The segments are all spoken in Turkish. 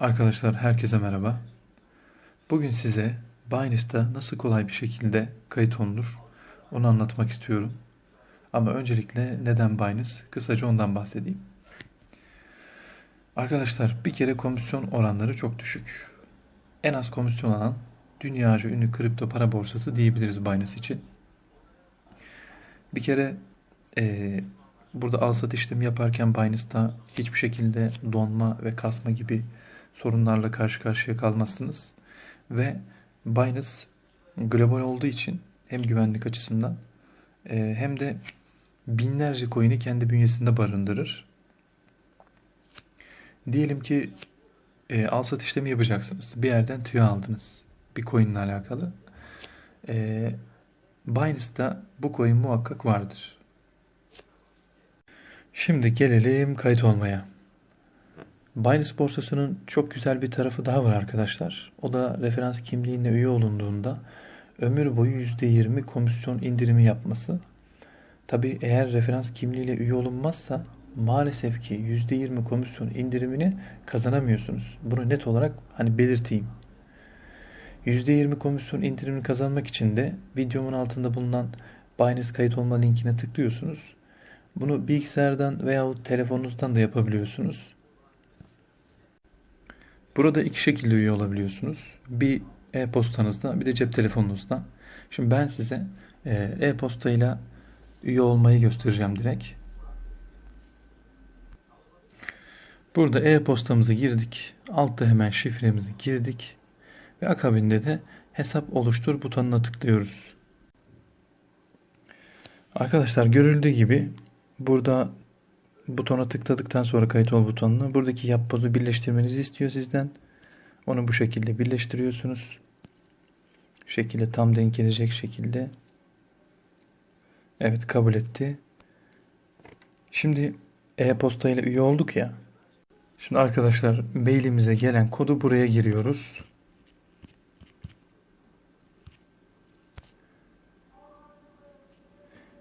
Arkadaşlar herkese merhaba. Bugün size Binance'da nasıl kolay bir şekilde kayıt olunur onu anlatmak istiyorum. Ama öncelikle neden Binance? Kısaca ondan bahsedeyim. Arkadaşlar bir kere komisyon oranları çok düşük. En az komisyon alan dünyaca ünlü kripto para borsası diyebiliriz Binance için. Bir kere eee, burada al sat işlemi yaparken Binance'da hiçbir şekilde donma ve kasma gibi sorunlarla karşı karşıya kalmazsınız. Ve Binance global olduğu için hem güvenlik açısından e, hem de binlerce coin'i kendi bünyesinde barındırır. Diyelim ki e, al sat işlemi yapacaksınız. Bir yerden tüyo aldınız. Bir coin alakalı. E, Binance'da bu coin muhakkak vardır. Şimdi gelelim kayıt olmaya. Binance borsasının çok güzel bir tarafı daha var arkadaşlar. O da referans kimliğine üye olunduğunda ömür boyu %20 komisyon indirimi yapması. Tabi eğer referans kimliğiyle üye olunmazsa maalesef ki %20 komisyon indirimini kazanamıyorsunuz. Bunu net olarak hani belirteyim. %20 komisyon indirimini kazanmak için de videomun altında bulunan Binance kayıt olma linkine tıklıyorsunuz. Bunu bilgisayardan veyahut telefonunuzdan da yapabiliyorsunuz. Burada iki şekilde üye olabiliyorsunuz. Bir e-postanızda bir de cep telefonunuzda. Şimdi ben size e, e-postayla üye olmayı göstereceğim direkt. Burada e-postamızı girdik. Altta hemen şifremizi girdik. Ve akabinde de hesap oluştur butonuna tıklıyoruz. Arkadaşlar görüldüğü gibi burada butona tıkladıktan sonra kayıt ol butonuna buradaki yap pozu birleştirmenizi istiyor sizden. Onu bu şekilde birleştiriyorsunuz. Şu şekilde tam denk gelecek şekilde. Evet kabul etti. Şimdi e-posta ile üye olduk ya. Şimdi arkadaşlar mailimize gelen kodu buraya giriyoruz.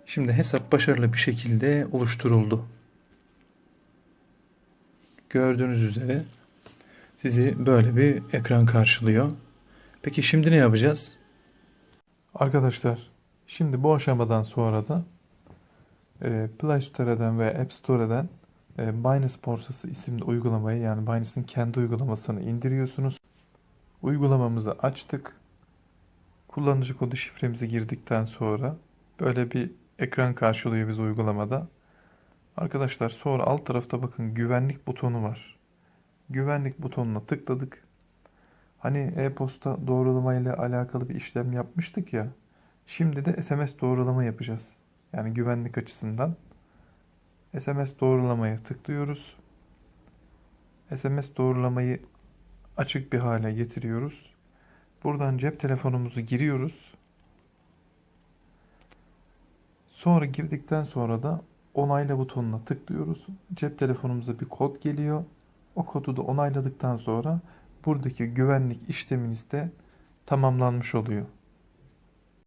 Şimdi hesap başarılı bir şekilde oluşturuldu. Gördüğünüz üzere sizi böyle bir ekran karşılıyor. Peki şimdi ne yapacağız? Arkadaşlar şimdi bu aşamadan sonra da e, Play Store'dan ve App Store'dan e, Binance Borsası isimli uygulamayı yani Binance'ın kendi uygulamasını indiriyorsunuz. Uygulamamızı açtık. Kullanıcı kodu şifremizi girdikten sonra böyle bir ekran karşılıyor biz uygulamada. Arkadaşlar sonra alt tarafta bakın güvenlik butonu var. Güvenlik butonuna tıkladık. Hani e-posta doğrulama ile alakalı bir işlem yapmıştık ya. Şimdi de SMS doğrulama yapacağız. Yani güvenlik açısından. SMS doğrulamaya tıklıyoruz. SMS doğrulamayı açık bir hale getiriyoruz. Buradan cep telefonumuzu giriyoruz. Sonra girdikten sonra da onayla butonuna tıklıyoruz. Cep telefonumuza bir kod geliyor. O kodu da onayladıktan sonra buradaki güvenlik işleminiz de tamamlanmış oluyor.